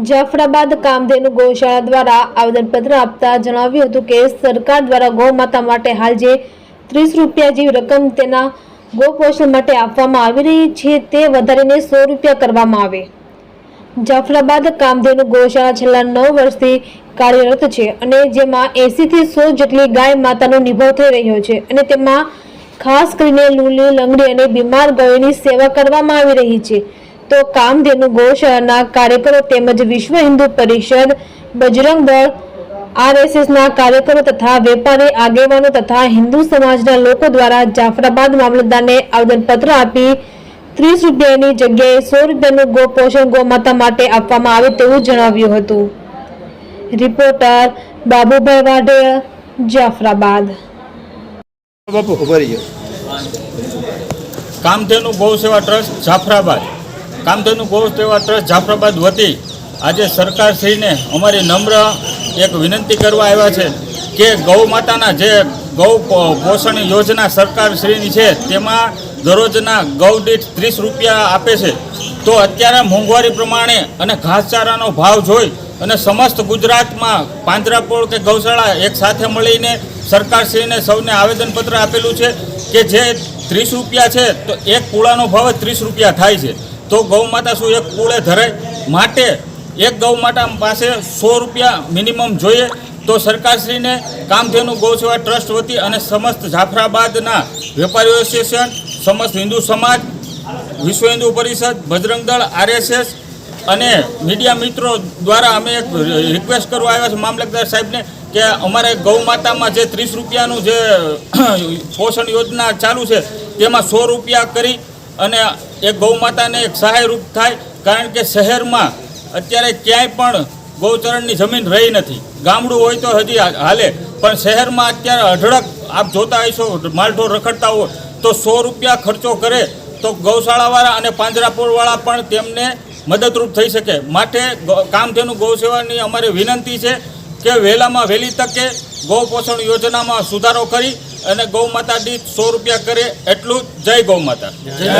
જાફરાબાદ કામધેનુ ગૌશાળા દ્વારા આવેદનપત્ર આપતા જણાવ્યું હતું કે સરકાર દ્વારા ગૌમાતા માટે હાલ જે ત્રીસ રૂપિયા જેવી રકમ તેના ગૌપોષણ માટે આપવામાં આવી રહી છે તે વધારીને સો રૂપિયા કરવામાં આવે. જાફરાબાદ કામધેનુ ગૌશાળા છેલ્લા નવ વર્ષથી કાર્યરત છે અને જેમાં એંસીથી સો જેટલી ગાય માતાનો નિભાવ થઈ રહ્યો છે અને તેમાં ખાસ કરીને લૂલી લંગડી અને બીમાર ગાયોની સેવા કરવામાં આવી રહી છે. તો કામધેનુ ગૌશાળાના કાર્યકરો તેમજ વિશ્વ હિન્દુ પરિષદ બજરંગ દળ આરએસએસના કાર્યકરો તથા વેપારી આગેવાનો તથા હિન્દુ સમાજના લોકો દ્વારા જાફરાબાદ મામલતદારને આવેદનપત્ર આપી ત્રીસ રૂપિયાની જગ્યાએ સો રૂપિયાનું ગોપોષણ ગૌમાતા માટે આપવામાં આવે તેવું જણાવ્યું હતું. રિપોર્ટર બાબુભાઈ વાઢેર જાફરાબાદ. બાપુ કામધેનુ ગૌ સેવા ટ્રસ્ટ જાફરાબાદ. કામધેનુ ગૌ તેવા ટ્રસ્ટ જાફરાબાદ વતી આજે સરકારશ્રીને અમારી નમ્ર એક વિનંતી કરવા આવ્યા છે કે ગૌ માતાના જે ગૌ પોષણ યોજના સરકારશ્રીની છે, તેમાં દરરોજના ગૌ દીઠ ત્રીસ રૂપિયા આપે છે. તો અત્યારે મોંઘવારી પ્રમાણે અને ઘાસચારાનો ભાવ જોઈ અને સમસ્ત ગુજરાતમાં પાંજરાપોળ કે ગૌશાળા એક સાથે મળીને સરકારશ્રીને સૌને આવેદનપત્ર આપેલું છે કે જે ત્રીસ રૂપિયા છે, તો એક પૂળાનો ભાવ ત્રીસ રૂપિયા થાય છે. તો ગૌ માતા શું એક કુળે ધરાય? માટે એક ગૌ માતા પાસે સો રૂપિયા મિનિમમ જોઈએ તો સરકારશ્રીને કામધેનુ ગૌ સેવા ટ્રસ્ટ વતી અને સમસ્ત જાફરાબાદના વેપારી એસોસિએશન સમસ્ત હિન્દુ સમાજ, વિશ્વ હિન્દુ પરિષદ, બજરંગ દળ, આરએસએસ અને મીડિયા મિત્રો દ્વારા અમે એક રિક્વેસ્ટ કરવા આવ્યા છે મામલતદાર સાહેબને કે અમારે ગૌ માતામાં જે ત્રીસ રૂપિયાનું જે પોષણ યોજના ચાલુ છે તેમાં સો રૂપિયા કરી અને એક ગૌ માતાને એક સહાયરૂપ થાય, કારણ કે શહેરમાં અત્યારે ક્યાંય પણ ગૌચરણની જમીન રહી નથી. ગામડું હોય તો હજી હાલે, પણ શહેરમાં અત્યારે અઢળક આપ જોતા હશો, માલઢોર રખડતા હોય, તો સો રૂપિયા ખર્ચો કરે, તો ગૌશાળાવાળા અને પાંજરાપોળવાળા પણ તેમને મદદરૂપ થઈ શકે. માટે કામધેનું કામધેનુ ગૌ અમારી વિનંતી છે કે વહેલામાં વહેલી તકે ગૌ પોષણ યોજનામાં સુધારો કરી અને ગૌ માતા દીઠ સો રૂપિયા કરે એટલું જ. જય ગૌ માતા. જય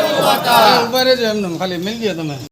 ગૌ માતા. ખાલી મિલ ગયો તમે.